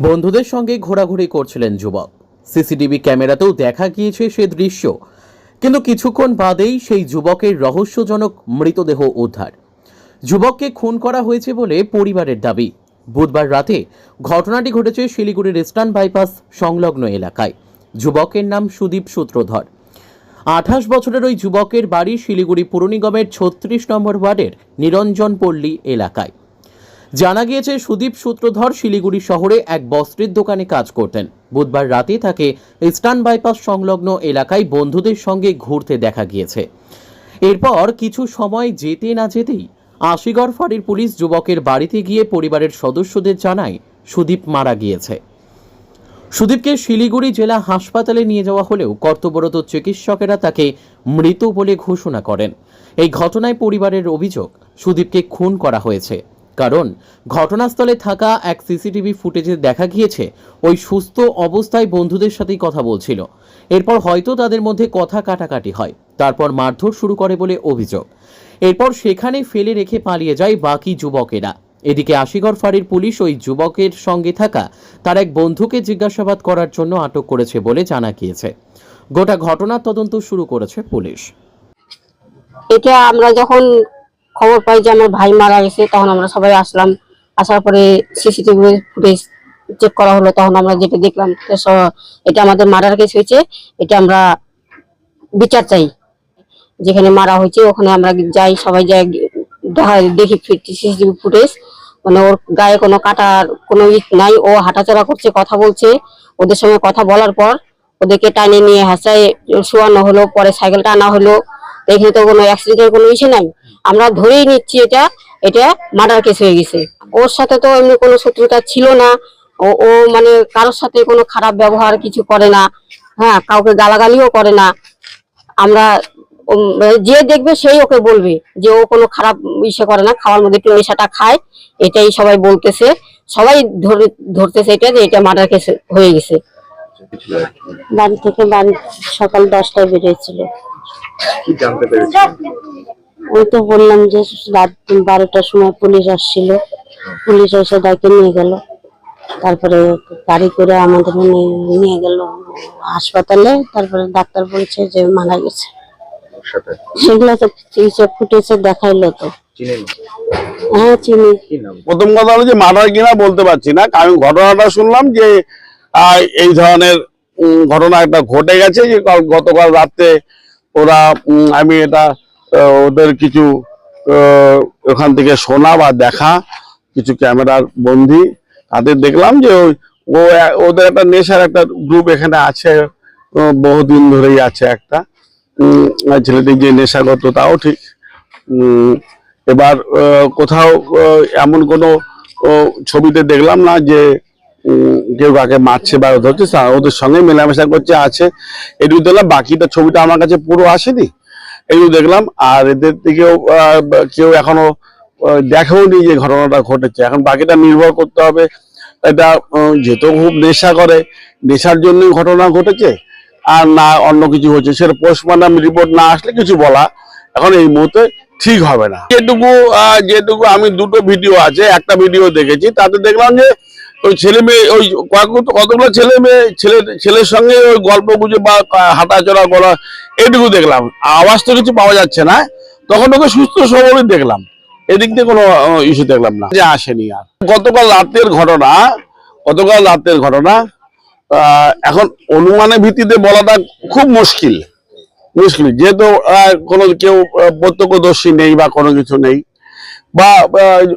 বন্ধুদের সঙ্গে ঘোরাঘুরি করছিলেন যুবক। সিসিটিভি ক্যামেরাতেও দেখা গিয়েছে সে দৃশ্য। কিন্তু কিছুক্ষণ বাদেই সেই যুবকের রহস্যজনক মৃতদেহ উদ্ধার। যুবককে খুন করা হয়েছে বলে পরিবারের দাবি। বুধবার রাতে ঘটনাটি ঘটেছে শিলিগুড়ির ইস্টার্ন বাইপাস সংলগ্ন এলাকায়। যুবকের নাম সুদীপ সূত্রধর। আঠাশ বছরের ওই যুবকের বাড়ি শিলিগুড়ি পুর নিগমের ছত্রিশ নম্বর ওয়ার্ডের নিরঞ্জন পল্লী এলাকায়। জানা গিয়েছে, সুদীপ সূত্রধর শিলিগুড়ি শহরে এক বস্ত্রের দোকানে কাজ করতেন। বুধবার রাতে তাকে ইস্টার্ন বাইপাস সংলগ্ন এলাকায় বন্ধুদের সঙ্গে ঘুরতে দেখা গিয়েছে। এরপর কিছু সময় যেতে না যেতেই আশিগড় ফাঁড়ির পুলিশ যুবকের বাড়িতে গিয়ে পরিবারের সদস্যদের জানায়, সুদীপ মারা গিয়েছে। সুদীপকে শিলিগুড়ি জেলা হাসপাতালে নিয়ে যাওয়া হলেও কর্তব্যরত চিকিৎসকেরা তাকে মৃত বলে ঘোষণা করেন। এই ঘটনায় পরিবারের অভিযোগ, সুদীপকে খুন করা হয়েছে। কারণ ঘটনাস্থলে থাকা এক সিসিটিভি ফুটেজে দেখা গিয়েছে, ওই সুস্থ অবস্থায় বন্ধুদের সাথেই কথা বলছিল। এরপর হয়তো তাদের মধ্যে কথা কাটাকাটি হয়। তারপর মারধর শুরু করে বলে অভিযোগ। এরপর সেখানে ফেলে রেখে পালিয়ে যায় বাকি যুবকেরা। এদিকে আশিগড় ফাঁড়ির পুলিশ ওই যুবকের সঙ্গে থাকা তার এক বন্ধুকে জিজ্ঞাসাবাদ করার জন্য আটক করেছে বলে জানা গিয়েছে। গোটা ঘটনার তদন্ত শুরু করেছে পুলিশ। এটা আমরা যখন খবর পাই যে আমার ভাই মারা গেছে, তখন আমরা সবাই আসলাম। আসার পরে সিসিটিভি ফুটেজ চেক করা হলো, তখন আমরা যেটা দেখলাম, এটা আমাদের মারার কেস হয়েছে। এটা আমরা বিচার চাই। যেখানে মারা হয়েছে, ওখানে আমরা যাই, সবাই যাই, দেখা- সিসিটিভি ফুটেজ মানে ওর গায়ে কোনো কাটার কোনো ইট নাই, ও হাঁটাচলা করছে, কথা বলছে। ওদের সঙ্গে কথা বলার পর ওদেরকে টানে নিয়ে হাসায় শোয়ানো হলো, পরে সাইকেলটা আনা হলো। এখানে তো কোনো অ্যাক্সিডেন্টের কোনো ইসে নাই। আমরা ধরেই নিচ্ছি এটা এটা মার্ডার কেস হয়ে গেছে। ওর সাথে তো এমনি কোনো শত্রুতা ছিল না। ও ও মানে কারোর সাথে কোনো খারাপ ব্যবহার কিছু করে না। হ্যাঁ কাউকে গালাগালিও করে না। আমরা যে দেখবে সেই ওকে বলবে যে ও কোনো খারাপ ইসে করে না, খাওয়ার মধ্যে একটু নেশাটা খায়। এটাই সবাই বলতেছে। সবাই ধরে, ধরতেছে এটা যে এটা মার্ডার কেস হয়ে গেছে। বাড়ি থেকে বাড়ি সকাল দশটায় বেরিয়েছিল। ওই তো বললাম যে রাত বারোটার সময় পুলিশ আসছিল। পুলিশ এসে ডাকে নিয়ে গেল। তারপরে গাড়ি করে আমাদের নিয়ে- নিয়ে গেল হাসপাতালে। তারপরে ডাক্তার বলছে যে মারা গেছে। সেগুলো তো ফুটেছে দেখাইলো তো। হ্যাঁ চিনি। প্রথম কথা হলো যে মার্ডার কিনা বলতে পারছি না আমি ঘটনাটা শুনলাম যে এই ধরনের ঘটনা একটা ঘটে গেছে যে গতকাল রাতে ওরা আমি এটা ওদের কিছু ওখান থেকে শোনা বা দেখা, কিছু ক্যামেরার বন্দি। তাদের দেখলাম যে ওই- ও ওদের একটা নেশার একটা গ্রুপ এখানে আছে বহুদিন ধরেই আছে একটা। ছেলেটি যে নেশাগত, তাও ঠিক। এবার কোথাও এমন কোনো ছবিতে দেখলাম না যে কেউ কাকে মারছে বা ধরছে ওদের সঙ্গে মেলামেশা করছে, আছে। এটুকু দেখলাম বাকিটা ছবিটা আমার কাছে পুরো আসেনি। এটুকু দেখলাম, আর এদের থেকেও কেউ এখনও দেখেওনি যে ঘটনাটা ঘটেছে। এখন বাকিটা নির্ভর করতে হবে। এটা যেহেতু খুব নেশা করে, নেশার জন্যই ঘটনা ঘটেছে, আর না অন্য কিছু হচ্ছে। সেটা পোস্টমর্টম রিপোর্ট না আসলে কিছু বলা এখন এই মুহূর্তে ঠিক হবে না। যেটুকু যেটুকু আমি দুটো ভিডিও আছে, একটা ভিডিও দেখেছি, তাতে দেখলাম যে ওই ছেলে মেয়ে, ওই কতগুলো ছেলে মেয়ে, ছেলে, ছেলের সঙ্গে ওই গল্প গুজে বা হাঁটাচলা করা এটুকু দেখলাম। আওয়াজ তো কিছু পাওয়া যাচ্ছে না। তখন ওকে সুস্থ সবলই দেখলাম। এদিক দিয়ে কোনো ইস্যু দেখলাম না। যে আসেনি আর। গতকাল রাতের ঘটনা, গতকাল রাতের ঘটনা এখন অনুমানের ভিত্তিতে বলাটা খুব মুশকিল। মুশকিল। যেহেতু কোনো কেউ প্রত্যক্ষদর্শী নেই বা কোনো কিছু নেই। বা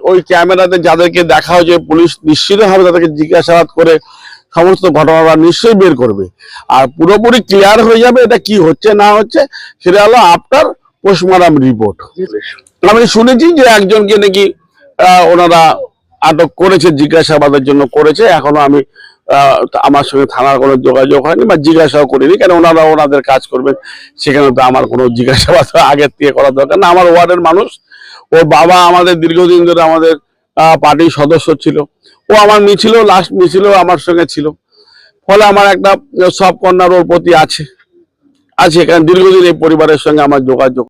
ওই ক্যামেরাতে যাদেরকে দেখা হয়েছে, পুলিশ নিশ্চিতভাবে তাদেরকে জিজ্ঞাসাবাদ করে সমস্ত ঘটনাটা নিশ্চয়ই বের করবে। আর পুরোপুরি ক্লিয়ার হয়ে যাবে এটা কি হচ্ছে, না হচ্ছে, সেটা হলো আফটার পোস্টমর্টম রিপোর্ট আমি শুনেছি যে একজনকে নাকি ওনারা আটক করেছে, জিজ্ঞাসাবাদের জন্য করেছে। এখনও আমি আমার সঙ্গে থানার কোনো যোগাযোগ হয়নি বা জিজ্ঞাসাও করিনি কেন ওনারা ওনাদের কাজ করবেন। সেখানে তো আমার কোনো জিজ্ঞাসাবাদ আগের থেকে করার দরকার না। আমার ওয়ার্ডের মানুষ ওর বাবা আমাদের দীর্ঘদিন ধরে আমাদের পার্টির সদস্য ছিল। ও আমার মিছিল লাস্ট মিছিলও আমার সঙ্গে ছিল। ফলে আমার একটা সব কন্যার ওর প্রতি আছে। আছে এখানে দীর্ঘদিন এই পরিবারের সঙ্গে আমার যোগাযোগ।